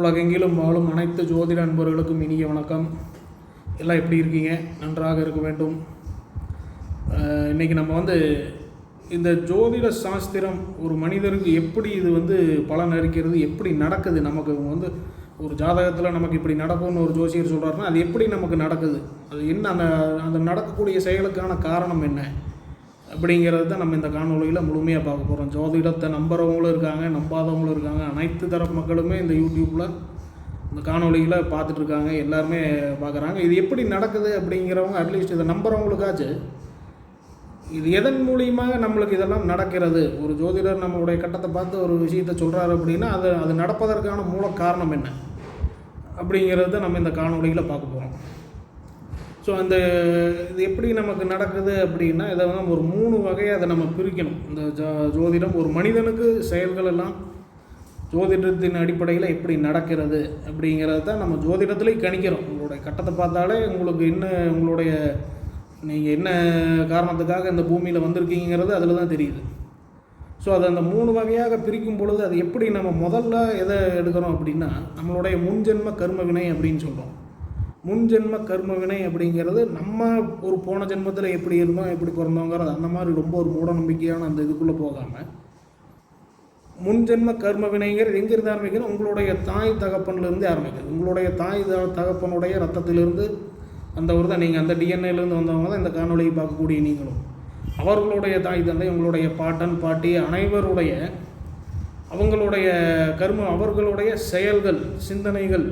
உலகெங்கிலும் வாழும் அனைத்து ஜோதிட அன்பர்களுக்கும் இனிய வணக்கம். எல்லாம் எப்படி இருக்கீங்க? நன்றாக இருக்க வேண்டும். இன்றைக்கி இன்னைக்கு நம்ம வந்து இந்த ஜோதிட சாஸ்திரம் ஒரு மனிதருக்கு எப்படி இது வந்து பலன் அளிக்கிறது எப்படி நடக்குது? நமக்கு வந்து ஒரு ஜாதகத்தில் நமக்கு இப்படி நடக்கும்னு ஒரு ஜோசியர் சொல்கிறாருன்னா அது எப்படி நமக்கு நடக்குது? அது என்ன அந்த அந்த நடக்கக்கூடிய செயலுக்கான காரணம் என்ன? அப்படிங்கிறது தான் நம்ம இந்த காணொலியில் முழுமையாக பார்க்க போகிறோம் ஜோதிடத்தை நம்புறவங்களும் இருக்காங்க நம்பாதவங்களும் இருக்காங்க. அனைத்து தரப்பு மக்களுமே இந்த யூடியூப்பில் இந்த காணொலிகளை பார்த்துட்ருக்காங்க எல்லாருமே பார்க்குறாங்க. இது எப்படி நடக்குது அப்படிங்கிறவங்க அட்லீஸ்ட் இதை நம்புறவங்களுக்காச்சு. இது எதன் மூலியமாக நம்மளுக்கு இதெல்லாம் நடக்கிறது? ஒரு ஜோதிடர் நம்மளுடைய கட்டத்தை பார்த்து ஒரு விஷயத்தை சொல்கிறாரு அப்படின்னா அது அது நடப்பதற்கான மூல காரணம் என்ன? அப்படிங்கிறது தான் நம்ம இந்த காணொலியில் பார்க்க போகிறோம் ஸோ அந்த இது எப்படி நமக்கு நடக்குது அப்படின்னா இதை வந்து நம்ம ஒரு மூணு வகையை அதை நம்ம பிரிக்கணும். இந்த ஜோ ஜோதிடம் ஒரு மனிதனுக்கு செயல்கள் எல்லாம் ஜோதிடத்தின் அடிப்படையில் எப்படி நடக்கிறது அப்படிங்கிறத தான் நம்ம ஜோதிடத்துலேயும் கணிக்கிறோம். உங்களுடைய கட்டத்தை பார்த்தாலே உங்களுக்கு என்ன உங்களுடைய நீங்கள் என்ன காரணத்துக்காக இந்த பூமியில் வந்திருக்கீங்கிறது அதில் தான் தெரியுது. ஸோ அதை அந்த மூணு வகையாக பிரிக்கும் பொழுது அது எப்படி நம்ம முதல்ல எதை எடுக்கிறோம் அப்படின்னா நம்மளுடைய முன்ஜென்ம கர்ம வினை அப்படின்னு சொல்கிறோம் முன்ஜென்ம கர்ம வினை அப்படிங்கிறது நம்ம ஒரு போன ஜென்மத்தில் எப்படி இருந்தோம் எப்படி பிறந்தோங்கிறது அந்த மாதிரி ரொம்ப ஒரு மூட நம்பிக்கையான அந்த இதுக்குள்ளே போகாமல் முன்ஜென்ம கர்ம வினைங்கிறது எங்கேருந்து ஆரம்பிக்கணும் உங்களுடைய தாய் தகப்பன்லேருந்து ஆரம்பிக்கிறது உங்களுடைய தாய் த தகப்பனுடைய ரத்தத்திலிருந்து அந்த ஒரு தான். நீங்கள் அந்த டிஎன்ஏலேருந்து வந்தவங்க தான் இந்த காணொலியை பார்க்கக்கூடிய நீங்களும். அவர்களுடைய தாய் தந்தை உங்களுடைய பாட்டன் பாட்டி அனைவருடைய அவங்களுடைய கர்ம அவர்களுடைய செயல்கள் சிந்தனைகள்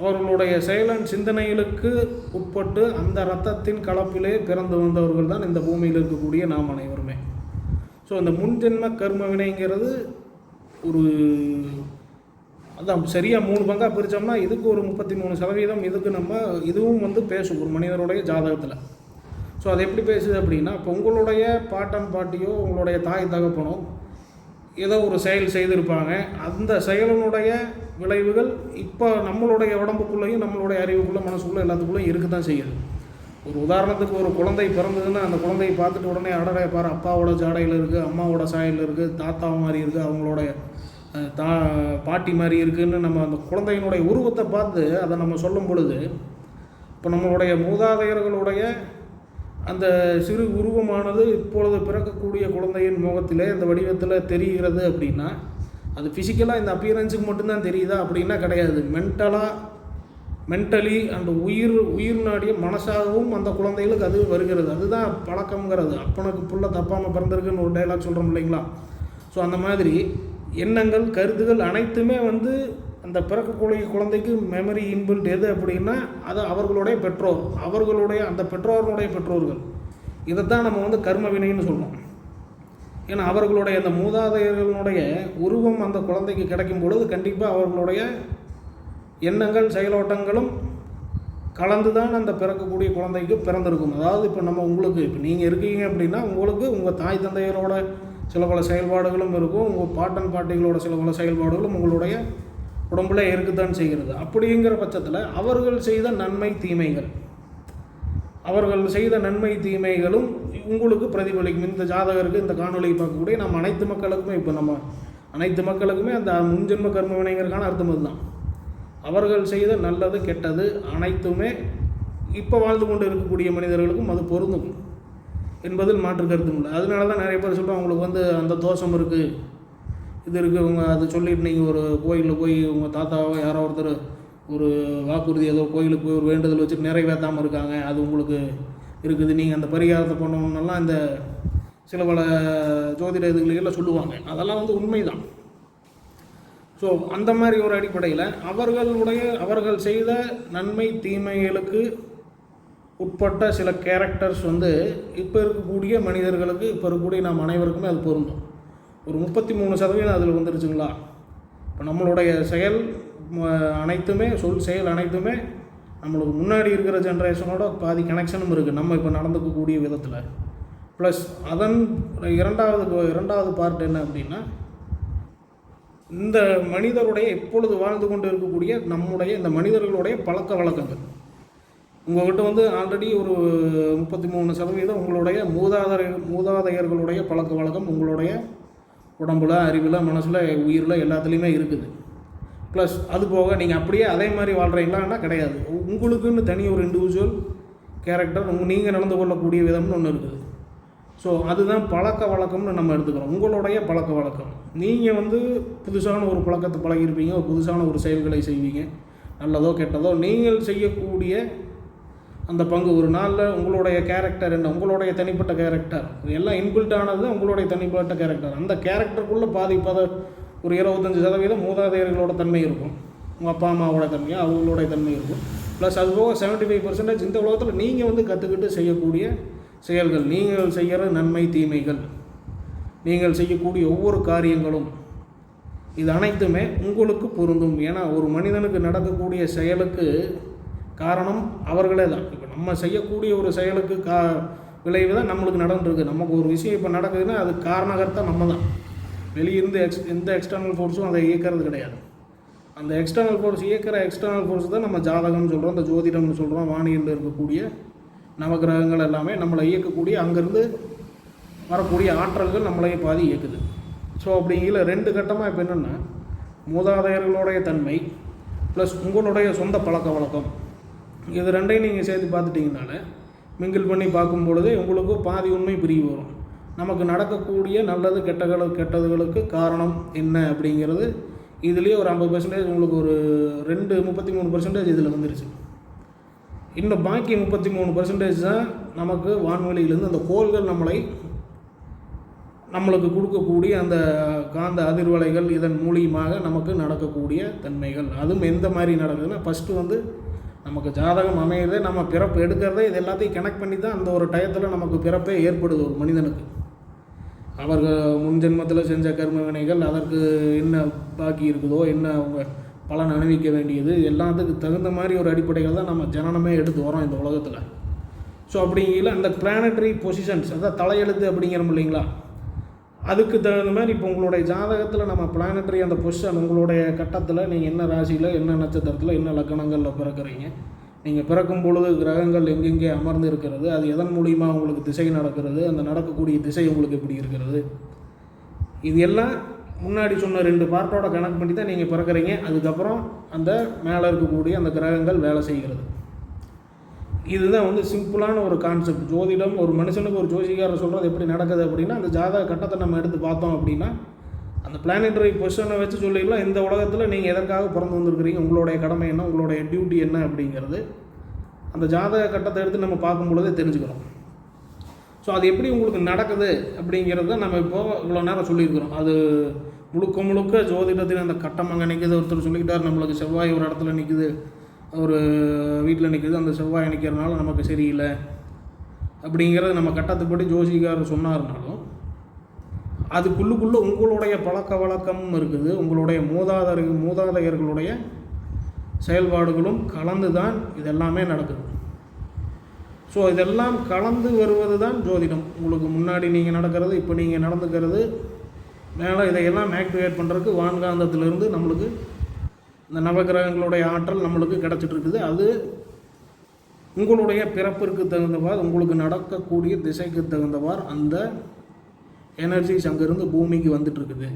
அவர்களுடைய செயலன் சிந்தனைகளுக்கு உட்பட்டு அந்த இரத்தத்தின் கலப்பிலே பிறந்து வந்தவர்கள் தான் இந்த பூமியில் இருக்கக்கூடிய நாம் அனைவருமே. ஸோ இந்த முன்ஜென்ம கர்ம வினைங்கிறது ஒரு அதான் சரியாக மூணு பங்காக பிரித்தோம்னா இதுக்கு ஒரு முப்பத்தி மூணு சதவீதம் இதுக்கு நம்ம இதுவும் வந்து பேசும் ஒரு மனிதருடைய ஜாதகத்தில். ஸோ அது எப்படி பேசுது அப்படின்னா இப்போ உங்களுடைய பாட்டன் பாட்டியோ உங்களுடைய தாய் தகப்பனோ ஏதோ ஒரு செயல் செய்திருப்பாங்க. அந்த செயலினுடைய விளைவுகள் இப்போ நம்மளுடைய உடம்புக்குள்ளேயும் நம்மளுடைய அறிவுக்குள்ளே மனசுக்குள்ளே எல்லாத்துக்குள்ளேயும் இருக்க தான் செய்யுது. ஒரு உதாரணத்துக்கு ஒரு குழந்தை பிறந்ததுன்னா அந்த குழந்தையை பார்த்துட்டு உடனே அடடே பாரு அப்பாவோட ஜாடையில் இருக்குது அம்மாவோட சாயலில் இருக்குது தாத்தா மாதிரி இருக்குது அவங்களோட தா பாட்டி மாதிரி இருக்குன்னு நம்ம அந்த குழந்தையினுடைய உருவத்தை பார்த்து அதை நம்ம சொல்லும் பொழுது இப்போ நம்மளுடைய மூதாதையர்களுடைய அந்த சிறு உருவமானது இப்பொழுது பிறக்கக்கூடிய குழந்தையின் முகத்திலே அந்த வடிவத்தில் தெரிகிறது அப்படின்னா அது ஃபிசிக்கலாக இந்த அப்பியரன்ஸுக்கு மட்டும்தான் தெரியுதா அப்படின்னா கிடையாது. மென்டலாக மென்டலி அண்ட் உயிர் உயிர் நாடிய மனசாகவும் அந்த குழந்தைகளுக்கு அது வருகிறது. அதுதான் பழக்கம்ங்கிறது. அப்பனுக்கு புள்ள தப்பாமல் பிறந்திருக்குன்னு ஒரு டைலாக் சொல்கிறோம் இல்லைங்களா? ஸோ அந்த மாதிரி எண்ணங்கள் கருத்துகள் அனைத்துமே வந்து அந்த பிறக்கக்கூடிய குழந்தைக்கு மெமரி இன்பில்ட் எது அப்படின்னா அது அவர்களுடைய பெற்றோர். அவர்களுடைய அந்த பெற்றோர்களுடைய பெற்றோர்கள். இதைத்தான் நம்ம வந்து கர்ம வினைன்னு சொல்றோம். ஏன்னா அவர்களுடைய அந்த மூதாதையர்களுடைய உருவம் அந்த குழந்தைக்கு கிடைக்கும் பொழுது கண்டிப்பாக அவர்களுடைய எண்ணங்கள் செயலோட்டங்களும் கலந்து தான் அந்த பிறக்கக்கூடிய குழந்தைக்கு பிறந்திருக்கும். அதாவது இப்போ நம்ம உங்களுக்கு இப்போ நீங்கள் இருக்கீங்க அப்படின்னா உங்களுக்கு உங்கள் தாய் தந்தையரோட சில பல செயல்பாடுகளும் இருக்கும். உங்கள் பாட்டன் பாட்டிகளோட சில பல செயல்பாடுகளும் உங்களுடைய உடம்புல இருக்குதான் செய்கிறது. அப்படிங்கிற பட்சத்தில் அவர்கள் செய்த நன்மை தீமைகள். அவர்கள் செய்த நன்மை தீமைகளும் உங்களுக்கு பிரதிபலிக்கும். இந்த ஜாதகருக்கு இந்த காணொலியை பார்க்கக்கூடிய நம்ம அனைத்து மக்களுக்குமே இப்போ நம்ம அனைத்து மக்களுக்குமே அந்த முன்ஜென்ம கர்ம வினைங்கிறதுக்கான அர்த்தம் அதுதான். அவர்கள் செய்த நல்லது கெட்டது அனைத்துமே இப்போ வாழ்ந்து கொண்டு இருக்கக்கூடிய மனிதர்களுக்கும் அது பொருந்தும் என்பதில் மாற்று கருத்தும் இல்லை. அதனால தான் நிறைய பேர் சொல்லுவாங்க அவங்களுக்கு வந்து அந்த தோஷம் இருக்குது இது இருக்குது இவங்க அது சொல்லிட்டு நீங்கள் ஒரு கோயிலில் போய் உங்கள் தாத்தாவோ யாரோ ஒருத்தர் ஒரு வாக்குறுதி ஏதோ கோயிலுக்கு போய் ஒரு வேண்டுதல் வச்சுட்டு நிறைவேற்றாமல் இருக்காங்க அது உங்களுக்கு இருக்குது. நீங்கள் அந்த பரிகாரத்தை பண்ணணுன்னெல்லாம் இந்த சில பல ஜோதிட இதுகளில் சொல்லுவாங்க. அதெல்லாம் வந்து உண்மைதான். ஸோ அந்த மாதிரி ஒரு அடிப்படையில் அவர்களுடைய அவர்கள் செய்த நன்மை தீமைகளுக்கு உட்பட்ட சில கேரக்டர்ஸ் வந்து இப்போ இருக்கக்கூடிய மனிதர்களுக்கு இப்போ இருக்கக்கூடிய நாம் அனைவருக்குமே அது பொருந்தும். ஒரு முப்பத்தி மூணு சதவீதம் அதில் வந்துருச்சுங்களா? இப்போ நம்மளுடைய செயல் அனைத்துமே சொல் செயல் அனைத்துமே நம்மளுக்கு முன்னாடி இருக்கிற ஜென்ரேஷனோட பாதி கனெக்ஷனும் இருக்குது நம்ம இப்போ நடந்துக்கக்கூடிய விதத்தில். ப்ளஸ் அதன் இரண்டாவது இரண்டாவது பார்ட் என்ன அப்படின்னா இந்த மனிதருடைய எப்பொழுது வாழ்ந்து கொண்டு இருக்கக்கூடிய நம்முடைய இந்த மனிதர்களுடைய பழக்க வழக்கங்கள். உங்கள்கிட்ட வந்து ஆல்ரெடி ஒரு முப்பத்தி மூணு சதவீதம் உங்களுடைய மூதாதர மூதாதையர்களுடைய பழக்க வழக்கம் உங்களுடைய உடம்புல அறிவில் மனசில் உயிரில் எல்லாத்துலேயுமே இருக்குது. ப்ளஸ் அது போக நீங்கள் அப்படியே அதே மாதிரி வாழ்கிறீங்களான்னா கிடையாது. உங்களுக்குன்னு தனி ஒரு இண்டிவிஜுவல் கேரக்டர் உங்கள் நீங்கள் நடந்து கொள்ளக்கூடிய விதம்னு ஒன்று இருக்குது. ஸோ அதுதான் பழக்க வழக்கம்னு நம்ம எடுத்துக்கிறோம். உங்களுடைய பழக்க வழக்கம். நீங்கள் வந்து புதுசான ஒரு பழக்கத்தை பழகிருப்பீங்க ஒரு புதுசான ஒரு செயல்களை செய்வீங்க நல்லதோ கெட்டதோ நீங்கள் செய்யக்கூடிய அந்த பங்கு ஒரு நாளில் உங்களுடைய கேரக்டர் என்ன? உங்களுடைய தனிப்பட்ட கேரக்டர் எல்லாம் இன்பில்ட் ஆனது உங்களுடைய தனிப்பட்ட கேரக்டர் அந்த கேரக்டருக்குள்ளே பாதி பத ஒரு இருபத்தஞ்சி சதவீதம் மூதாதையர்களோட தன்மை இருக்கும். உங்கள் அப்பா அம்மாவோட தன்மை அவங்களோட தன்மை இருக்கும். ப்ளஸ் அது போக செவன்ட்டி ஃபைவ் பர்சன்டேஜ் இந்த உலகத்தில் நீங்கள் வந்து கற்றுக்கிட்டு செய்யக்கூடிய செயல்கள் நீங்கள் செய்கிற நன்மை தீமைகள். நீங்கள் செய்யக்கூடிய ஒவ்வொரு காரியங்களும் இது அனைத்துமே உங்களுக்கு பொருந்தும். ஏன்னா ஒரு மனிதனுக்கு நடக்கக்கூடிய செயலுக்கு காரணம் அவர்களே தான். இப்போ நம்ம செய்யக்கூடிய ஒரு செயலுக்கு கா விளைவு தான் நம்மளுக்கு நடந்துருக்கு. நமக்கு ஒரு விஷயம் இப்போ நடக்குதுன்னா அது காரணகர்த்தா நம்ம தான். வெளியிருந்து எக்ஸ் எந்த எக்ஸ்டர்னல் ஃபோர்ஸும் அதை இயக்கிறது கிடையாது. அந்த எக்ஸ்டர்னல் ஃபோர்ஸ் இயக்கிற எக்ஸ்டர்னல் ஃபோர்ஸ் தான் நம்ம ஜாதகம்னு சொல்கிறோம் அந்த ஜோதிடம்னு சொல்கிறோம் வானியலில் இருக்கக்கூடிய நவகிரகங்கள் எல்லாமே நம்மளை இயக்கக்கூடிய அங்கேருந்து வரக்கூடிய ஆற்றல்கள் நம்மளையே பாதி இயக்குது. ஸோ அப்படிங்கிற ரெண்டு கட்டமாக இப்போ என்னென்னா மூதாதையர்களுடைய தன்மை ப்ளஸ் உங்களுடைய சொந்த பழக்க வழக்கம். இது ரெண்டையும் நீங்கள் சேர்த்து பார்த்துட்டிங்கனால மிங்கிள் பண்ணி பார்க்கும் பொழுது உங்களுக்கு பாதி உண்மை பிரிவு வரும். நமக்கு நடக்கக்கூடிய நல்லது கெட்டகளு கெட்டதுகளுக்கு காரணம் என்ன அப்படிங்கிறது இதுலேயே ஒரு ஐம்பது பர்சன்டேஜ் உங்களுக்கு ஒரு ரெண்டு முப்பத்தி மூணு பர்சன்டேஜ் இதில் வந்துருச்சு. இன்னும் பாக்கி முப்பத்தி மூணு பர்சன்டேஜ் தான் நமக்கு வான்வெளியிலேருந்து அந்த கோள்கள் நம்மளை நம்மளுக்கு கொடுக்கக்கூடிய அந்த காந்த அதிர்வலைகள் இதன் மூலியமாக நமக்கு நடக்கக்கூடிய தன்மைகள். அதுவும் எந்த மாதிரி நடக்குதுன்னா ஃபஸ்ட்டு வந்து நமக்கு ஜாதகம் அமையிறதே நம்ம பிறப்பு எடுக்கிறதே இது எல்லாத்தையும் கனெக்ட் பண்ணி தான் அந்த ஒரு டயத்தில் நமக்கு பிறப்பே ஏற்படுது ஒரு மனிதனுக்கு. அவர்கள் முன்ஜென்மத்தில் செஞ்ச கர்ம வினைகள் அதற்கு என்ன பாக்கி இருக்குதோ என்ன அவங்க பலன் அனுபவிக்க வேண்டியது எல்லாத்துக்கு தகுந்த மாதிரி ஒரு அடிப்படையில் தான் நம்ம ஜனனமே எடுத்து வரோம் இந்த உலகத்தில். ஸோ அப்படிங்கிற அந்த பிளானட்டரி பொசிஷன்ஸ் அதான் தலையெழுத்து அப்படிங்கிறோம் இல்லைங்களா? அதுக்கு தகுந்த மாதிரி இப்போ உங்களுடைய ஜாதகத்தில் நம்ம பிளானட்டரி அந்த பொசிஷன் உங்களுடைய கட்டத்தில் நீங்கள் என்ன ராசியில் என்ன நட்சத்திரத்தில் என்ன லக்கணங்களில் பிறக்கிறீங்க? நீங்கள் பிறக்கும் பொழுது கிரகங்கள் எங்கெங்கே அமர்ந்து இருக்கிறது அது எதன் மூலிமா உங்களுக்கு திசை நடக்கிறது அந்த நடக்கக்கூடிய திசை உங்களுக்கு எப்படி இருக்கிறது? இது எல்லாம் முன்னாடி சொன்ன ரெண்டு பார்ட்டோட கணக்கு பண்ணி தான் நீங்கள் பிறக்கிறீங்க. அதுக்கப்புறம் அந்த மேலே இருக்கக்கூடிய அந்த கிரகங்கள் வேலை செய்கிறது. இதுதான் வந்து சிம்பிளான ஒரு கான்செப்ட் ஜோதிடம் ஒரு மனுஷனுக்கு ஒரு ஜோசிகாரர் சொல்கிறது எப்படி நடக்குது அப்படின்னா அந்த ஜாதக கட்டத்தை நம்ம எடுத்து பார்த்தோம் அப்படின்னா அந்த பிளானட்டரி பொசிஷனை வச்சு சொல்லிடலாம் இந்த உலகத்தில் நீங்கள் எதற்காக பிறந்து வந்திருக்கிறீங்க? உங்களுடைய கடமை என்ன? உங்களுடைய டியூட்டி என்ன அப்படிங்கிறது அந்த ஜாதக கட்டத்தை எடுத்து நம்ம பார்க்கும் பொழுதே தெரிஞ்சுக்கிறோம் ஸோ அது எப்படி உங்களுக்கு நடக்குது அப்படிங்கிறத நம்ம இப்போ இவ்வளோ நேரம் சொல்லியிருக்கிறோம். அது முழுக்க முழுக்க ஜோதிடத்தில் அந்த கட்டம் அங்கே நிற்குது ஒருத்தர் சொல்லிக்கிட்டார் நம்மளுக்கு செவ்வாய் ஒரு இடத்துல நிற்கிது ஒரு வீட்டில் நிற்குது அந்த செவ்வாய் நிற்கிறதுனால நமக்கு சரியில்லை. அப்படிங்கிறது நம்ம கட்டத்துப்படி ஜோசிக்கார் சொன்னார்னாலும் அதுக்குள்ளுக்குள்ளே உங்களுடைய பழக்க வழக்கமும் இருக்குது. உங்களுடைய மூதாதையர் மூதாதையர்களுடைய செயல்பாடுகளும் கலந்து தான் இதெல்லாமே நடக்குது. ஸோ இதெல்லாம் கலந்து வருவது தான் ஜோதிடம். உங்களுக்கு முன்னாடி நீங்கள் நடக்கிறது இப்போ நீங்கள் நடந்துக்கிறது மேலே இதையெல்லாம் ஆக்டிவேட் பண்ணுறதுக்கு வான்காந்தத்திலிருந்து நம்மளுக்கு இந்த நவகிரகங்களுடைய ஆற்றல் நம்மளுக்கு கிடச்சிட்ருக்குது அது உங்களுடைய பிறப்பிற்கு தகுந்தவாறு உங்களுக்கு நடக்கக்கூடிய திசைக்கு தகுந்தவாறு அந்த எனர்ஜிஸ் அங்கேருந்து பூமிக்கு வந்துட்டுருக்குது.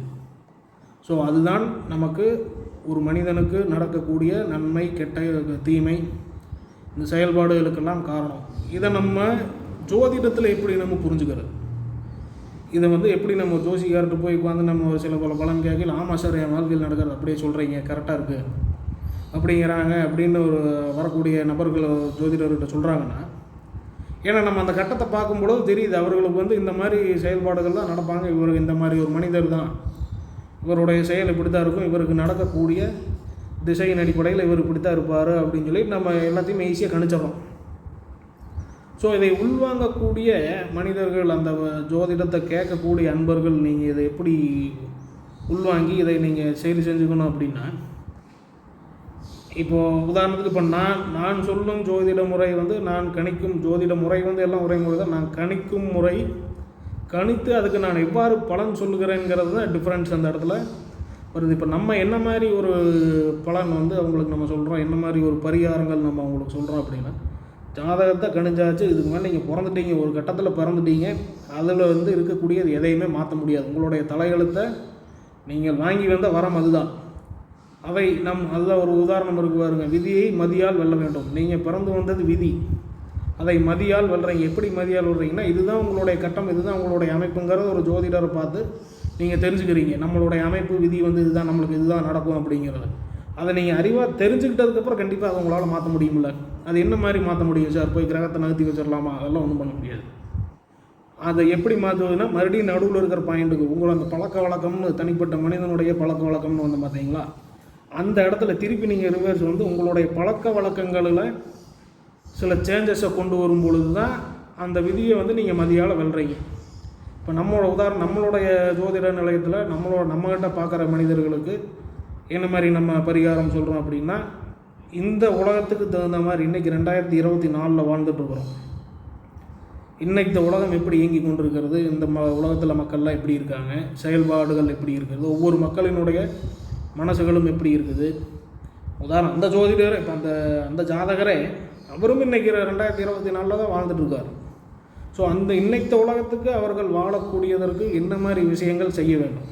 ஸோ அதுதான் நமக்கு ஒரு மனிதனுக்கு நடக்கக்கூடிய நன்மை கெட்ட தீமை. இந்த செயல்பாடுகளுக்கெல்லாம் காரணம். இதை நம்ம ஜோதிடத்தில் எப்படி நம்ம புரிஞ்சுக்கிறது? இதை வந்து எப்படி நம்ம ஜோசிக்கார்கிட்ட போய் உட்காந்து நம்ம ஒரு சில பல பலன் கேட்கல ஆமாம் சார் என் வாழ்க்கையில் நடக்கிறது அப்படியே சொல்கிறீங்க கரெக்டாக இருக்குது அப்படிங்கிறாங்க அப்படின்னு ஒரு வரக்கூடிய நபர்கள் ஜோதிடர்கிட்ட சொல்கிறாங்கன்னா ஏன்னா நம்ம அந்த கட்டத்தை பார்க்கும்பொழுது தெரியுது அவர்களுக்கு வந்து இந்த மாதிரி செயல்பாடுகள் தான் நடப்பாங்க. இவர் இந்த மாதிரி ஒரு மனிதர் தான். இவருடைய செயல் இப்படி தான் இருக்கும். இவருக்கு நடக்கக்கூடிய திசையின் அடிப்படையில் இவர் இப்படி தான் இருப்பார் அப்படின்னு சொல்லி நம்ம எல்லாத்தையுமே ஈஸியாக கணிச்சிடறோம். ஸோ இதை உள்வாங்கக்கூடிய மனிதர்கள் அந்த ஜோதிடத்தை கேட்கக்கூடிய அன்பர்கள் நீங்கள் இதை எப்படி உள்வாங்கி இதை நீங்கள் செயல் செஞ்சுக்கணும் அப்படின்னா இப்போது உதாரணத்துக்கு இப்போ நான் நான் சொல்லும் ஜோதிட முறை வந்து நான் கணிக்கும் ஜோதிட முறை வந்து எல்லாம் ஒரே முறை தான். நான் கணிக்கும் முறை கணித்து அதுக்கு நான் எவ்வாறு பலன் சொல்லுகிறேங்கிறது தான் டிஃப்ரென்ஸ் அந்த இடத்துல வருது. இப்போ நம்ம என்ன மாதிரி ஒரு பலன் வந்து அவங்களுக்கு நம்ம சொல்கிறோம் என்ன மாதிரி ஒரு பரிகாரங்கள் நம்ம அவங்களுக்கு சொல்கிறோம் அப்படின்னா ஜாதகத்தை கணிஞ்சாச்சு இதுக்கு மேலே நீங்கள் பிறந்துட்டீங்க ஒரு கட்டத்தில் பிறந்துட்டீங்க அதில் வந்து இருக்கக்கூடியது எதையுமே மாற்ற முடியாது. உங்களுடைய தலையெழுத்தை நீங்கள் வாங்கி வந்த வரம் அதுதான். அவை நம் அதுதான் ஒரு உதாரணம் இருக்கு பாருங்க. விதியை மதியால் வெல்ல வேண்டும். நீங்கள் பிறந்து வந்தது விதி. அதை மதியால் வெல்றீங்க. எப்படி மதியால் வெல்றீங்கன்னா இதுதான் உங்களுடைய கட்டம் இதுதான் உங்களுடைய அமைப்புங்கிறத ஒரு ஜோதிடரை பார்த்து நீங்கள் தெரிஞ்சுக்கிறீங்க. நம்மளுடைய அமைப்பு விதி வந்து இதுதான் நம்மளுக்கு இதுதான் நடக்கும் அப்படிங்கிறது. அதை நீங்கள் அறிவாக தெரிஞ்சுக்கிட்டதுக்கப்புறம் கண்டிப்பாக அதை உங்களால் மாற்ற முடியுமில்ல அது என்ன மாதிரி மாற்ற முடியும் சார்? போய் கிரகத்தை நகர்த்தி வச்சிடலாமா? அதெல்லாம் ஒன்றும் பண்ண முடியாது. அதை எப்படி மாற்றுவதுன்னா மறுபடியும் நடுவில் இருக்கிற பாயிண்ட்டுக்கு உங்களை அந்த பழக்க வழக்கம்னு தனிப்பட்ட மனிதனுடைய பழக்க வழக்கம்னு வந்து பார்த்தீங்களா? அந்த இடத்துல திருப்பி நீங்கள் ரிவர்ஸ் வந்து உங்களுடைய பழக்க வழக்கங்களில் சில சேஞ்சஸை கொண்டு வரும் பொழுது தான் அந்த விதியை வந்து நீங்கள் மதியால் வெல்றீங்க. இப்போ நம்மளோட உதாரணம் நம்மளுடைய ஜோதிட நிலையத்தில் நம்மளோட நம்மகிட்ட பார்க்குற மனிதர்களுக்கு என்ன மாதிரி நம்ம பரிகாரம் சொல்கிறோம் அப்படின்னா இந்த உலகத்துக்கு தகுந்த மாதிரி இன்றைக்கி ரெண்டாயிரத்தி இருபத்தி நாலில் வாழ்ந்துட்டுருக்குறோம் இருக்கிறோம். இந்த உலகம் எப்படி இயங்கி கொண்டிருக்கிறது இந்த ம உலகத்தில் மக்கள்லாம் எப்படி இருக்காங்க செயல்பாடுகள் எப்படி இருக்கிறது ஒவ்வொரு மக்களினுடைய மனசுகளும் எப்படி இருக்குது? உதாரணம் அந்த ஜோதிடர் இப்போ அந்த அந்த ஜாதகரே அவரும் இன்னைக்கு ரெண்டாயிரத்தி இருபத்தி நாலில் தான் வாழ்ந்துட்டுருக்கார். ஸோ அந்த இன்னைத்த உலகத்துக்கு அவர்கள் வாழக்கூடியதற்கு என்ன மாதிரி விஷயங்கள் செய்ய வேண்டும்?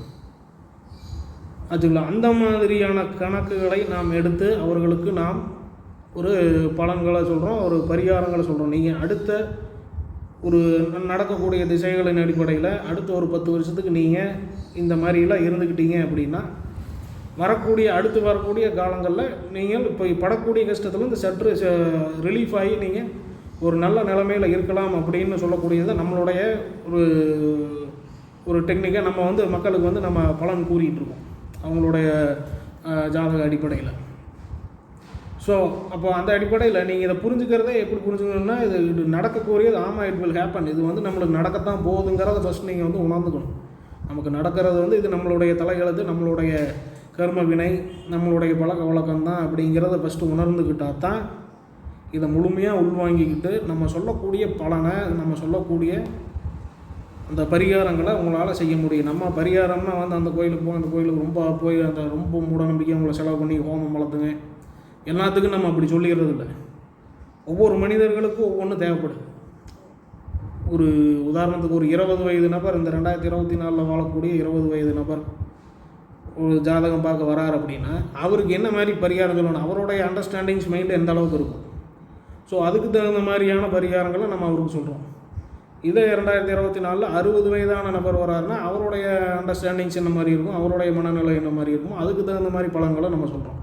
அதுல அந்த மாதிரியான கணக்குகளை நாம் எடுத்து அவர்களுக்கு நாம் ஒரு பலன்களை சொல்கிறோம் ஒரு பரிகாரங்களை சொல்கிறோம் நீங்கள் அடுத்த ஒரு நடக்கக்கூடிய திசைகளின் அடிப்படையில் அடுத்த ஒரு பத்து வருஷத்துக்கு நீங்கள் இந்த மாதிரிலாம் இருந்துக்கிட்டீங்க அப்படின்னா வரக்கூடிய அடுத்து வரக்கூடிய காலங்களில் நீங்கள் இப்போ படக்கூடிய கஷ்டத்துலேருந்து சற்று ரிலீஃப் ஆகி நீங்கள் ஒரு நல்ல நிலைமையில் இருக்கலாம் அப்படின்னு சொல்லக்கூடியது நம்மளுடைய ஒரு ஒரு டெக்னிக்காக நம்ம வந்து மக்களுக்கு வந்து நம்ம பலன் கூறிகிட்ருக்கோம் அவங்களுடைய ஜாதக அடிப்படையில். ஸோ அப்போ அந்த அடிப்படையில் நீங்கள் இதை புரிஞ்சுக்கிறதே எப்படி புரிஞ்சுக்கணும்னா இது இது நடக்கக்கூடியது ஆமாம் இட் வில் ஹேப்பன் இது வந்து நம்மளுக்கு நடக்கத்தான் போகுதுங்கிறத ஃபஸ்ட் நீங்கள் வந்து உணர்ந்துக்கணும். நமக்கு நடக்கிறது வந்து இது நம்மளுடைய தலைகளது நம்மளுடைய கர்ம வினை நம்மளுடைய பழக்க வழக்கம்தான் அப்படிங்கிறத ஃபஸ்ட்டு உணர்ந்துக்கிட்டால் தான் இதை முழுமையாக உள்வாங்கிக்கிட்டு நம்ம சொல்லக்கூடிய பலனை நம்ம சொல்லக்கூடிய அந்த பரிகாரங்களை உங்களால் செய்ய முடியும். நம்ம பரிகாரம்னா வந்து அந்த கோயிலுக்கு போய் அந்த கோயிலுக்கு ரொம்ப போய் அந்த ரொம்ப மூடநம்பிக்கை உங்களை செலவு பண்ணி ஹோமம் வளர்த்துங்க. எல்லாத்துக்கும் நம்ம அப்படி சொல்லிடுறது இல்லை. ஒவ்வொரு மனிதர்களுக்கும் ஒவ்வொன்றும் தேவைப்படுது. ஒரு உதாரணத்துக்கு ஒரு இருபது வயது நபர் இந்த ரெண்டாயிரத்தி இருபத்தி நாலில் வாழக்கூடிய இருபது வயது நபர் ஒரு ஜாதகம் பார்க்க வரார் அப்படின்னா அவருக்கு என்ன மாதிரி பரிகாரம் சொல்லணும் அவருடைய அண்டர்ஸ்டாண்டிங்ஸ் மைண்டு எந்த அளவுக்கு இருக்கும்? ஸோ அதுக்கு தகுந்த மாதிரியான பரிகாரங்களை நம்ம அவருக்கு சொல்கிறோம் இதே இரண்டாயிரத்தி இருபத்தி நாலில் அறுபது வயதான நபர் வராருன்னா அவருடைய அண்டர்ஸ்டாண்டிங்ஸ் என்ன மாதிரி இருக்கும்? அவருடைய மனநிலை என்ன மாதிரி இருக்கும்? அதுக்கு தகுந்த மாதிரி பலன்களை நம்ம சொல்கிறோம்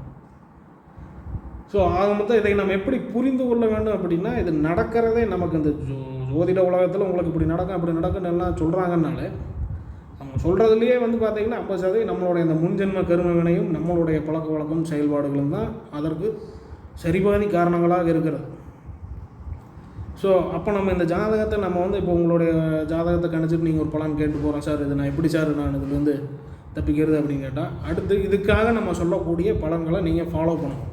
ஸோ ஆக மொத்தம் இதை நம்ம எப்படி புரிந்து கொள்ள வேண்டும் அப்படின்னா இது நடக்கிறதே நமக்கு இந்த ஜோ ஜோதிட உலகத்தில் உங்களுக்கு இப்படி நடக்கும் அப்படி நடக்குன்னு எல்லாம் சொல்கிறாங்கனால அவங்க சொல்கிறதுலையே வந்து பார்த்தீங்கன்னா ஐம்பது சதவீதம் நம்மளுடைய இந்த முன்ஜென்ம கரும வினையும் நம்மளுடைய பழக்க வழக்கம் செயல்பாடுகளும் தான் அதற்கு சரிபாதி காரணங்களாக இருக்கிறது. ஸோ அப்போ நம்ம இந்த ஜாதகத்தை நம்ம வந்து இப்போ உங்களுடைய ஜாதகத்தை கணிச்சிட்டு நீங்கள் ஒரு பலன் கேட்டு போகிறோம் சார். இது நான் எப்படி சார் நான் இதுலேருந்து தப்பிக்கிறது அப்படின்னு கேட்டால் அடுத்து இதுக்காக நம்ம சொல்லக்கூடிய பலன்களை நீங்கள் ஃபாலோ பண்ணணும்.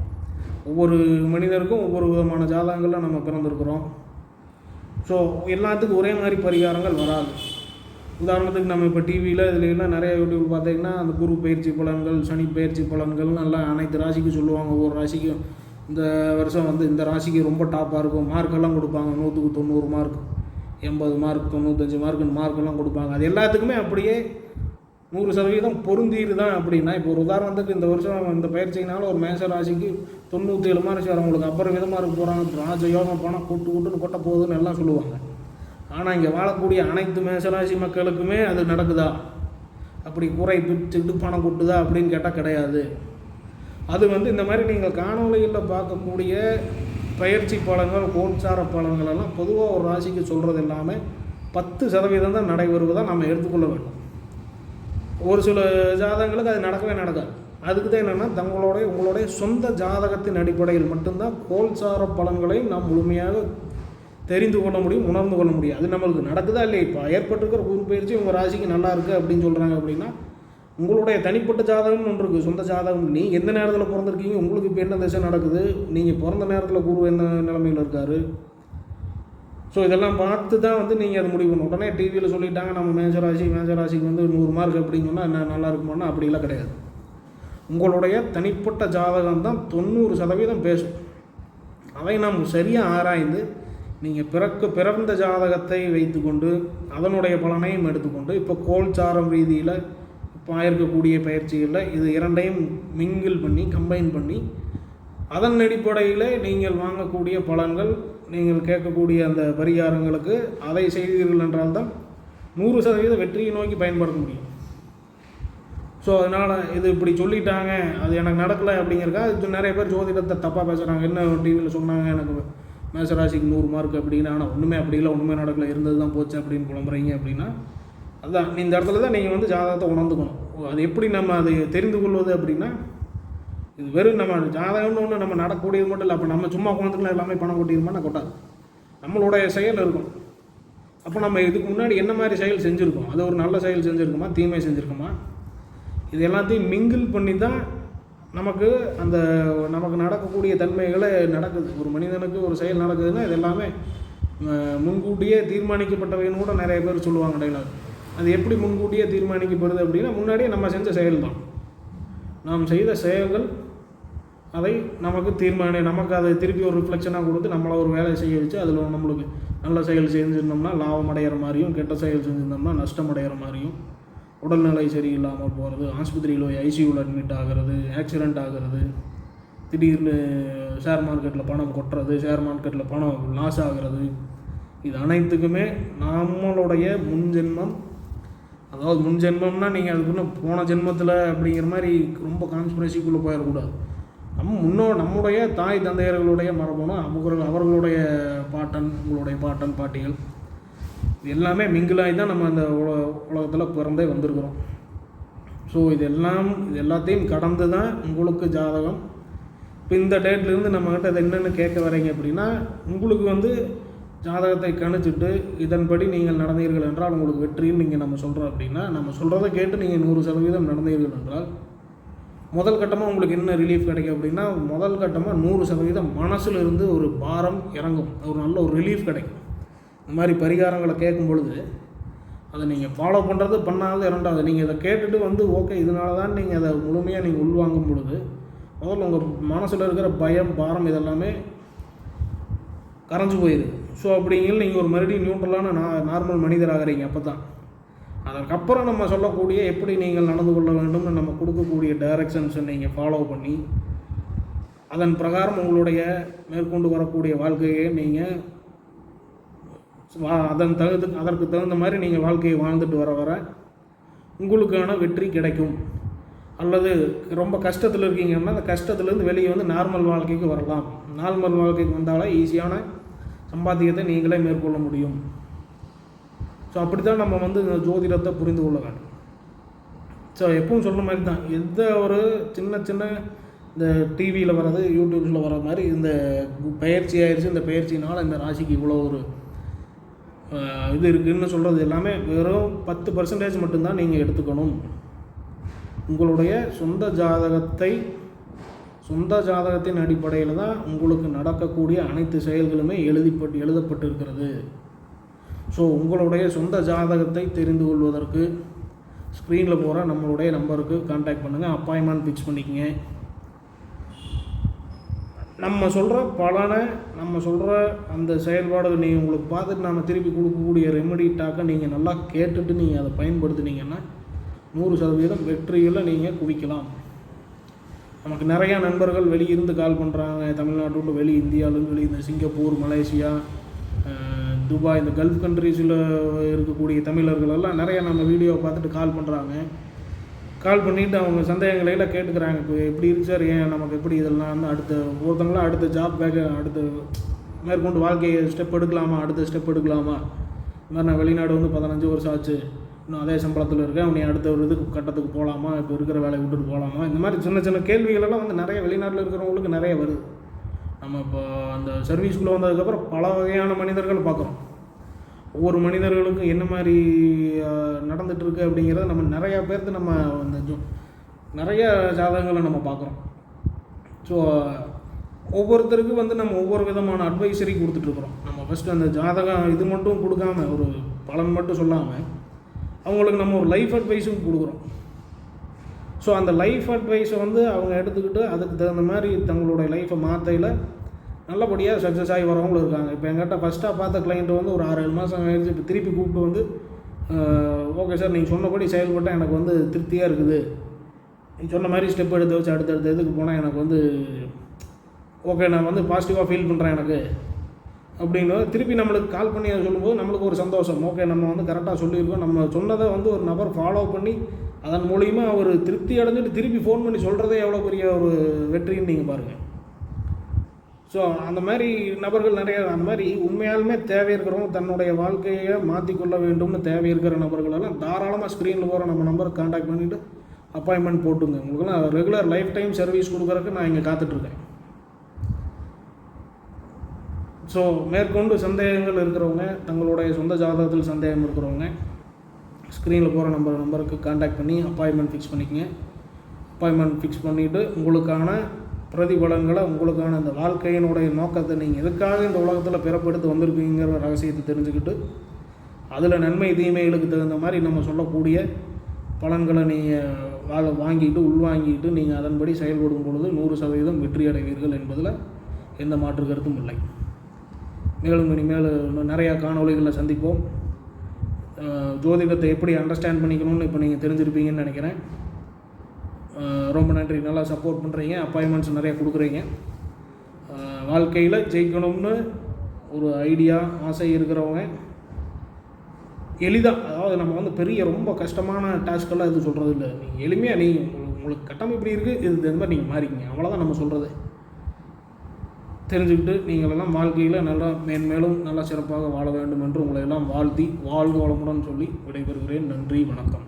ஒவ்வொரு மனிதருக்கும் ஒவ்வொரு விதமான ஜாதகங்களில் நம்ம பிறந்திருக்கிறோம். ஸோ எல்லாத்துக்கும் ஒரே மாதிரி பரிகாரங்கள் வராது. உதாரணத்துக்கு நம்ம இப்போ டிவியில் இதுல எல்லாம் நிறைய யூடியூப் பார்த்தீங்கன்னா அந்த குரு பயிற்சி பலன்கள் சனி பயிற்சி பலன்கள் நல்லா அனைத்து ராசிக்கும் சொல்லுவாங்க. ஒவ்வொரு ராசிக்கும் இந்த வருஷம் வந்து இந்த ராசிக்கு ரொம்ப டாப்பாக இருக்கும். மார்க்கெல்லாம் கொடுப்பாங்க. நூற்றுக்கு தொண்ணூறு மார்க் எண்பது மார்க் தொண்ணூத்தஞ்சு மார்க்குன்னு மார்க்கெல்லாம் கொடுப்பாங்க. அது எல்லாத்துக்குமே அப்படியே நூறு சதவீதம் பொருந்தீருதான் அப்படின்னா இப்போ ஒரு உதாரணத்துக்கு இந்த வருஷம் இந்த பயிற்சினால ஒரு மேச ராசிக்கு தொண்ணூற்றி ஏழு மார்க் வரவங்களுக்கு அப்புறம் விதமாக இருக்க போகிறாங்க ராஜ யோகம் போனால் கூட்டு கூட்டுன்னு கொட்ட போகுதுன்னு எல்லாம் சொல்லுவாங்க. ஆனால் இங்கே வாழக்கூடிய அனைத்து மேசராசி மக்களுக்குமே அது நடக்குதா? அப்படி குறை பிச்சுக்கிட்டு பணம் கொட்டுதா அப்படின்னு கேட்டால் கிடையாது. அது வந்து இந்த மாதிரி நீங்கள் காணொலியில் பார்க்கக்கூடிய பயிற்சி பலங்கள் கோட்சார பலன்கள் எல்லாம் பொதுவாக ஒரு ராசிக்கு சொல்கிறது எல்லாமே பத்து சதவீதம் தான் நடைபெறுவதாக நம்ம எடுத்துக்கொள்ள வேண்டும். ஒரு சில ஜாதகங்களுக்கு அது நடக்கவே நடக்காது. அதுக்கு தான் என்னென்னா தங்களுடைய உங்களுடைய சொந்த ஜாதகத்தின் அடிப்படையில் மட்டும்தான் கோல்சார பலன்களை நாம் முழுமையாக தெரிந்து கொள்ள முடியும் உணர்ந்து கொள்ள முடியும். அது நம்மளுக்கு நடக்குதா இல்லை இப்போ ஏற்பட்டிருக்கிற குரு பயிற்சி உங்கள் ராசிக்கு நல்லா இருக்குது அப்படின்னு சொல்கிறாங்க அப்படின்னா உங்களுடைய தனிப்பட்ட ஜாதகம் ஒன்று இருக்குது சொந்த ஜாதகம். நீ எந்த நேரத்தில் பிறந்திருக்கீங்க? உங்களுக்கு இப்போ என்ன திசை நடக்குது? நீங்கள் பிறந்த நேரத்தில் குரு என்ன நிலைமையில் இருக்காரு? ஸோ இதெல்லாம் பார்த்து தான் வந்து நீங்கள் அதை முடிவு பண்ணணும். உடனே டிவியில் சொல்லிட்டாங்க நம்ம மேஜர் ராசி மேஜர் ராசிக்கு வந்து நூறு மார்க் அப்படின்னு சொன்னால் என்ன நல்லா இருக்குமானா அப்படிலாம் கிடையாது. உங்களுடைய தனிப்பட்ட ஜாதகம் தான் தொண்ணூறு சதவீதம் பேசும். அதை நாம் சரியாக ஆராய்ந்து நீங்கள் பிறக்க பிறந்த ஜாதகத்தை வைத்துக்கொண்டு அதனுடைய பலனையும் எடுத்துக்கொண்டு இப்போ கோல்சாரம் ரீதியில் இப்போ இருக்கக்கூடிய பயிற்சிகளில் இது இரண்டையும் மிங்கிள் பண்ணி கம்பைன் பண்ணி அதன் அடிப்படையில் நீங்கள் வாங்கக்கூடிய பலன்கள் நீங்கள் கேட்கக்கூடிய அந்த பரிகாரங்களுக்கு அதை செய்தீர்கள் என்றால் தான் நூறு சதவீத வெற்றியை நோக்கி பயன்படுத்த முடியும். ஸோ அதனால் இது இப்படி சொல்லிட்டாங்க அது எனக்கு நடக்கலை அப்படிங்கிறக்கா இது நிறைய பேர் ஜோதிடத்தை தப்பாக பேசுகிறாங்க என்ன டிவியில் சொன்னாங்க எனக்கு மேசராசிக்கு நூறு மார்க் அப்படின்னு ஆனால் ஒன்றுமே அப்படி இல்லை. ஒன்றுமே நடக்கல. இருந்தது தான் போச்சு அப்படின்னு புலம்புறீங்க அப்படின்னா அதுதான் இந்த இடத்துல தான் நீங்கள் வந்து ஜாதகத்தை உணர்ந்துக்கணும். அது எப்படி நம்ம அதை தெரிந்து கொள்வது அப்படின்னா இது வெறும் நம்ம ஜாதகம்னு ஒன்று நம்ம நடக்கக்கூடியது மட்டும் இல்லை. அப்போ நம்ம சும்மா குழந்தைகளை எல்லாமே பணம் கொட்டியிருமானா கொட்டாது. நம்மளுடைய செயல் இருக்கும். அப்போ நம்ம இதுக்கு முன்னாடி என்ன மாதிரி செயல் செஞ்சுருக்கோம்? அது ஒரு நல்ல செயல் செஞ்சுருக்கோமா? தீமை செஞ்சுருக்கோமா? இது எல்லாத்தையும் மிங்கிள் பண்ணி தான் நமக்கு அந்த நமக்கு நடக்கக்கூடிய தன்மைகளை நடக்குது. ஒரு மனிதனுக்கு ஒரு செயல் நடக்குதுன்னா இது எல்லாமே முன்கூட்டியே தீர்மானிக்கப்பட்டவைன்னு கூட நிறைய பேர் சொல்லுவாங்க டைலாக் அது எப்படி முன்கூட்டியே தீர்மானிக்கப்படுது அப்படின்னா முன்னாடியே நம்ம செஞ்ச செயல் தான் நாம் செய்த செயல்கள் அதை நமக்கு தீர்மானி நமக்கு அதை திருப்பி ஒரு ரிஃப்ளெக்ஷனாக கொடுத்து நம்மளை ஒரு வேலை செய்ய வச்சு அதில் நம்மளுக்கு நல்ல செயல் செஞ்சுருந்தோம்னா லாபம் அடைகிற மாதிரியும் கெட்ட செயல் செஞ்சுருந்தோம்னா நஷ்டம் அடைகிற மாதிரியும் உடல்நிலை சரியில்லாமல் போகிறது ஆஸ்பத்திரியில் போய் ஐசியூவில் அட்மிட் ஆகிறது ஆக்சிடெண்ட் ஆகிறது திடீர்னு ஷேர் மார்க்கெட்டில் பணம் கொட்டுறது ஷேர் மார்க்கெட்டில் பணம் லாஸ் ஆகிறது இது அனைத்துக்குமே நம்மளுடைய முன்ஜென்மம் அதாவது முன்ஜென்மம்னா நீங்கள் அதுக்குள்ள போன ஜென்மத்தில் அப்படிங்கிற மாதிரி ரொம்ப கான்ஸ்பிரசிக்குள்ளே போயிடக்கூடாது. நம்ம முன்னோ நம்முடைய தாய் தந்தையர்களுடைய மரபணும் அவர்கள் அவர்களுடைய பாட்டன் உங்களுடைய பாட்டன் பாட்டிகள். இது எல்லாமே மிங்கிளாகி தான் நம்ம அந்த உல உலகத்தில் பிறந்தே வந்திருக்கிறோம். ஸோ இதெல்லாம் இது எல்லாத்தையும் கடந்து தான் உங்களுக்கு ஜாதகம். இப்போ இந்த டேட்லேருந்து நம்மக்கிட்ட அதை என்னென்னு கேட்க வரீங்க அப்படின்னா உங்களுக்கு வந்து ஜாதகத்தை கணிச்சிட்டு இதன்படி நீங்கள் நடந்தீர்கள் என்றால் உங்களுக்கு வெற்றின்னு நீங்கள் நம்ம சொல்கிறோம் அப்படின்னா நம்ம சொல்கிறத கேட்டு நீங்கள் நூறு சதவீதம் நடந்தீர்கள் என்றால் முதல் கட்டமாக உங்களுக்கு என்ன ரிலீஃப் கிடைக்கும் அப்படின்னா முதல் கட்டமாக நூறு சதவீதம் மனசுலேருந்து ஒரு பாரம் இறங்கும். ஒரு நல்ல ஒரு ரிலீஃப் கிடைக்கும். இந்த மாதிரி பரிகாரங்களை கேட்கும் பொழுது அதை நீங்கள் ஃபாலோ பண்ணுறது பண்ணாதது இரண்டாவது. நீங்கள் இதை கேட்டுட்டு வந்து ஓகே இதனால தான் நீங்கள் அதை முழுமையாக நீங்கள் உள்வாங்கும் பொழுது முதல்ல உங்கள் மனசில் இருக்கிற பயம் பாரம் இதெல்லாமே கரைஞ்சு போயிடுது ஸோ அப்படிங்கிற நீங்கள் ஒரு மறுபடியும் நியூட்ரலான நா நார்மல் மனிதராகிறீங்க அப்போ தான் அதற்கப்புறம் நம்ம சொல்லக்கூடிய எப்படி நீங்கள் நடந்து கொள்ள வேண்டும்னு நம்ம கொடுக்கக்கூடிய டைரக்ஷன்ஸை நீங்கள் ஃபாலோ பண்ணி அதன் பிரகாரம் உங்களுடைய மேற்கொண்டு வரக்கூடிய வாழ்க்கையை நீங்கள் அதன் தகுந்த அதற்கு தகுந்த மாதிரி நீங்கள் வாழ்க்கையை வாழ்ந்துட்டு வர வர உங்களுக்கான வெற்றி கிடைக்கும். அல்லது ரொம்ப கஷ்டத்தில் இருக்கீங்கன்னா அந்த கஷ்டத்துலேருந்து வெளியே வந்து நார்மல் வாழ்க்கைக்கு வரலாம். நார்மல் வாழ்க்கைக்கு வந்தாலே ஈஸியான சம்பாத்தியத்தை நீங்களே மேற்கொள்ள முடியும். ஸோ அப்படி தான் நம்ம வந்து இந்த ஜோதிடத்தை புரிந்து கொள்ள வேண்டும். ஸோ எப்பவும் சொல்கிற மாதிரி தான். எந்த ஒரு சின்ன சின்ன இந்த டிவியில் வர்றது யூடியூப்ஸில் வர மாதிரி இந்த பயிற்சி ஆயிடுச்சு இந்த பயிற்சினால் இந்த ராசிக்கு இவ்வளோ ஒரு இது இருக்குதுன்னு சொல்கிறது எல்லாமே வெறும் பத்து பர்சன்டேஜ் மட்டும்தான் நீங்கள் எடுத்துக்கணும். உங்களுடைய சொந்த ஜாதகத்தை சொந்த ஜாதகத்தின் அடிப்படையில் தான் உங்களுக்கு நடக்கக்கூடிய அனைத்து செயல்களுமே எழுதிப்பட்டு எழுதப்பட்டிருக்கிறது. ஸோ உங்களுடைய சொந்த ஜாதகத்தை தெரிந்து கொள்வதற்கு ஸ்க்ரீனில் போகிற நம்மளுடைய நம்பருக்கு காண்டாக்ட் பண்ணுங்கள் அப்பாயின்மெண்ட் ஃபிக்ஸ் பண்ணிக்கங்க. நம்ம சொல்கிற பலனை நம்ம சொல்கிற அந்த செயல்பாடு நீங்கள் உங்களுக்கு பார்த்துட்டு நம்ம திருப்பி கொடுக்கக்கூடிய ரெமெடி டாக்கை நீங்கள் நல்லா கேட்டுட்டு நீங்கள் அதை பயன்படுத்துனீங்கன்னா நூறு சதவீதம் வெற்றியில் நீங்கள் குவிக்கலாம். நமக்கு நிறையா நண்பர்கள் வெளியிருந்து கால் பண்ணுறாங்க தமிழ்நாட்டு வெளி இந்தியாவிலேருந்து வெளி இந்த சிங்கப்பூர் மலேசியா துபாய் இந்த கல்ஃப் கண்ட்ரீஸில் இருக்கக்கூடிய தமிழர்கள் எல்லாம் நிறையா நம்ம வீடியோவை பார்த்துட்டு கால் பண்ணுறாங்க கால் பண்ணிவிட்டு அவங்க சந்தேகங்களை எல்லாம் கேட்டுக்கிறாங்க. இப்போ எப்படி இருக்கு சார் ஏன் நமக்கு எப்படி இதெல்லாம் வந்து அடுத்த ஒருத்தவங்களாம் அடுத்த ஜாப் பேக்க அடுத்த மேற்கொண்டு வாழ்க்கையை ஸ்டெப் எடுக்கலாமா? அடுத்த ஸ்டெப் எடுக்கலாமா? இந்த மாதிரி நான் வெளிநாடு வந்து பதினஞ்சு வருஷம் ஆச்சு. இன்னும் அதே சம்பளத்தில் இருக்கேன். நீ அடுத்த ஒரு இதுக்கு கட்டத்துக்கு போகலாமா இப்போ இருக்கிற வேலையை விட்டுட்டு போகலாமா இந்த மாதிரி சின்ன சின்ன கேள்விகள் எல்லாம் வந்து நிறைய வெளிநாட்டில் இருக்கிறவங்களுக்கு நிறைய வருது. நம்ம இப்போ அந்த சர்வீஸ்குள்ளே வந்ததுக்கப்புறம் பல வகையான மனிதர்கள் பார்க்குறோம். ஒவ்வொரு மனிதர்களுக்கும் என்ன மாதிரி நடந்துகிட்ருக்கு அப்படிங்கிறத நம்ம நிறையா பேர்த்து நம்ம அந்த ஜோ- நிறைய ஜாதகங்களை நம்ம பார்க்குறோம். ஸோ ஒவ்வொருத்தருக்கும் வந்து நம்ம ஒவ்வொரு விதமான அட்வைசரி கொடுத்துட்ருக்குறோம் நம்ம ஃபஸ்ட்டு அந்த ஜாதகம் இது மட்டும் கொடுக்காம ஒரு பலன் மட்டும் சொல்லாமல் அவங்களுக்கு நம்ம ஒரு லைஃப் அட்வைஸும் கொடுக்குறோம். ஸோ அந்த லைஃப் அட்வைஸை வந்து அவங்க எடுத்துக்கிட்டு அதுக்கு தகுந்த மாதிரி தங்களுடைய லைஃப்பை மாற்றையில் நல்லபடியாக சக்ஸஸ் ஆகி வரவங்களும் இருக்காங்க. இப்போ எங்கிட்ட ஃபஸ்ட்டாக பார்த்த கிளைண்ட்டு வந்து ஒரு ஆறு ஏழு மாதம் ஆயிடுச்சு. இப்போ திருப்பி கூப்பிட்டு வந்து ஓகே சார் நீங்கள் சொன்னபடி செயல்பட்டால் எனக்கு வந்து திருப்தியாக இருக்குது. நீங்கள் சொன்ன மாதிரி ஸ்டெப் எடுத்து வச்சு அடுத்தடுத்த இதுக்கு போனால் எனக்கு வந்து ஓகே நான் வந்து பாசிட்டிவாக ஃபீல் பண்ணுறேன் எனக்கு. அப்படின்னு திருப்பி நம்மளுக்கு கால் பண்ணி அதை சொல்லும்போது நம்மளுக்கு ஒரு சந்தோஷம். ஓகே நம்ம வந்து கரெக்டாக சொல்லியிருக்கோம். நம்ம சொன்னதை வந்து ஒரு நபர் ஃபாலோ பண்ணி அதன் மூலிமா அவர் திருப்தி அடைஞ்சிட்டு திருப்பி ஃபோன் பண்ணி சொல்கிறதே எவ்வளோ பெரிய ஒரு வெற்றின்னு நீங்கள் பாருங்கள் ஸோ அந்த மாதிரி நபர்கள் நிறைய அந்த மாதிரி உண்மையாலுமே தேவை இருக்கிறவங்க தன்னுடைய வாழ்க்கையை மாற்றிக்கொள்ள வேண்டும்னு தேவை இருக்கிற நபர்களெல்லாம் தாராளமாக ஸ்க்ரீனில் போகிற நம்ம நம்பருக்கு காண்டாக்ட் பண்ணிவிட்டு அப்பாயின்மெண்ட் போட்டுங்க. உங்களுக்குலாம் ரெகுலர் லைஃப் டைம் சர்வீஸ் கொடுக்குறதுக்கு நான் இங்கே காத்துட்ருக்கேன். ஸோ மேற்கொண்டு சந்தேகங்கள் இருக்கிறவங்க தங்களுடைய சொந்த ஜாதகத்தில் சந்தேகம் இருக்கிறவங்க ஸ்க்ரீனில் போகிற நம்பர் நம்பருக்கு காண்டாக்ட் பண்ணி அப்பாயின்மெண்ட் ஃபிக்ஸ் பண்ணிக்கங்க. அப்பாயின்மெண்ட் ஃபிக்ஸ் பண்ணிவிட்டு உங்களுக்கான பிரதிபலன்களை உங்களுக்கான அந்த வாழ்க்கையினுடைய நோக்கத்தை நீங்கள் எதுக்காக இந்த உலகத்தில் பிறப்பெடுத்து வந்திருக்கீங்கிற ரகசியத்தை தெரிஞ்சுக்கிட்டு அதில் நன்மை தீமைகளுக்கு தகுந்த மாதிரி நம்ம சொல்லக்கூடிய பலன்களை நீங்கள் வாழ வாங்கிட்டு உள்வாங்கிட்டு நீங்கள் அதன்படி செயல்படும் பொழுது நூறு சதவீதம் வெற்றி அடைவீர்கள் என்பதில் எந்த மாற்று கருத்தும் இல்லை. மேலும் இனிமேல் இன்னும் நிறையா காணொளிகளில் சந்திப்போம். ஜோதிடத்தை எப்படி அண்டர்ஸ்டாண்ட் பண்ணிக்கணும்னு இப்போ நீங்கள் தெரிஞ்சிருப்பீங்கன்னு நினைக்கிறேன். ரொம்ப நன்றி. நல்லா சப்போர்ட் பண்ணுறீங்க அப்பாயின்மெண்ட்ஸ் நிறையா கொடுக்குறீங்க. வாழ்க்கையில் ஜெயிக்கணும்னு ஒரு ஐடியா ஆசை இருக்கிறவங்க எளிதாக அதாவது நம்ம வந்து பெரிய ரொம்ப கஷ்டமான டாஸ்க்கெல்லாம் எதுவும் சொல்கிறது இல்லை. நீங்கள் எளிமையாக நீங்கள் உங்களுக்கு கட்டம் இப்படி இருக்குது இது இந்த மாதிரி நீங்கள் மாறிக்கிங்க. அவ்வளோதான் நம்ம சொல்கிறது தெரிஞ்சுக்கிட்டு நீங்கள் எல்லாம் வாழ்க்கையில் நல்லா மேன்மேலும் நல்லா சிறப்பாக வாழ வேண்டும் என்று உங்களை எல்லாம் வாழ்த்தி வாழ்க வளமுடன் சொல்லி விடைபெறுகிறேன். நன்றி வணக்கம்.